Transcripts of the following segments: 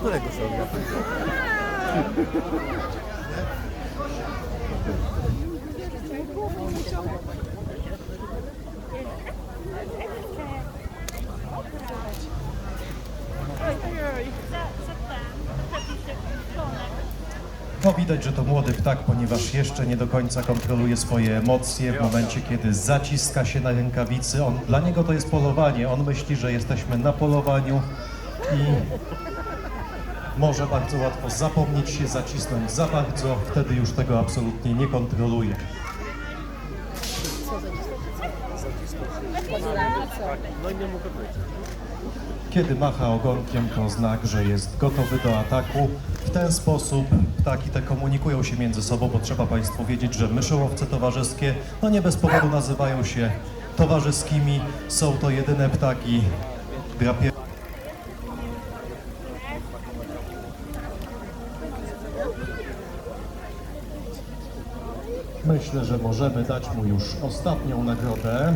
którego są? No widać, że to młody ptak, ponieważ jeszcze nie do końca kontroluje swoje emocje. W momencie, kiedy zaciska się na rękawicy, on, dla niego to jest polowanie. On myśli, że jesteśmy na polowaniu i może bardzo łatwo zapomnieć się, zacisnąć za bardzo. Wtedy już tego absolutnie nie kontroluje. Kiedy macha ogonkiem, to znak, że jest gotowy do ataku. W ten sposób ptaki te komunikują się między sobą, bo trzeba Państwu wiedzieć, że myszołowce towarzyskie, no nie bez powodu nazywają się towarzyskimi. Są to jedyne ptaki drapie... Myślę, że możemy dać mu już ostatnią nagrodę.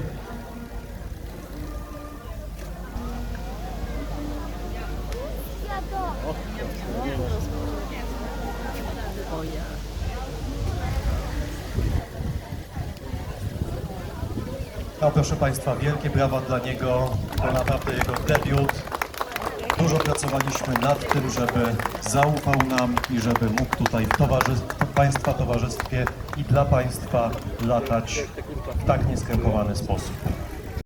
No proszę Państwa, wielkie brawa dla niego. To naprawdę jego debiut. Dużo pracowaliśmy nad tym, żeby zaufał nam i żeby mógł tutaj w, Państwa towarzystwie i dla Państwa latać w tak nieskrępowany sposób.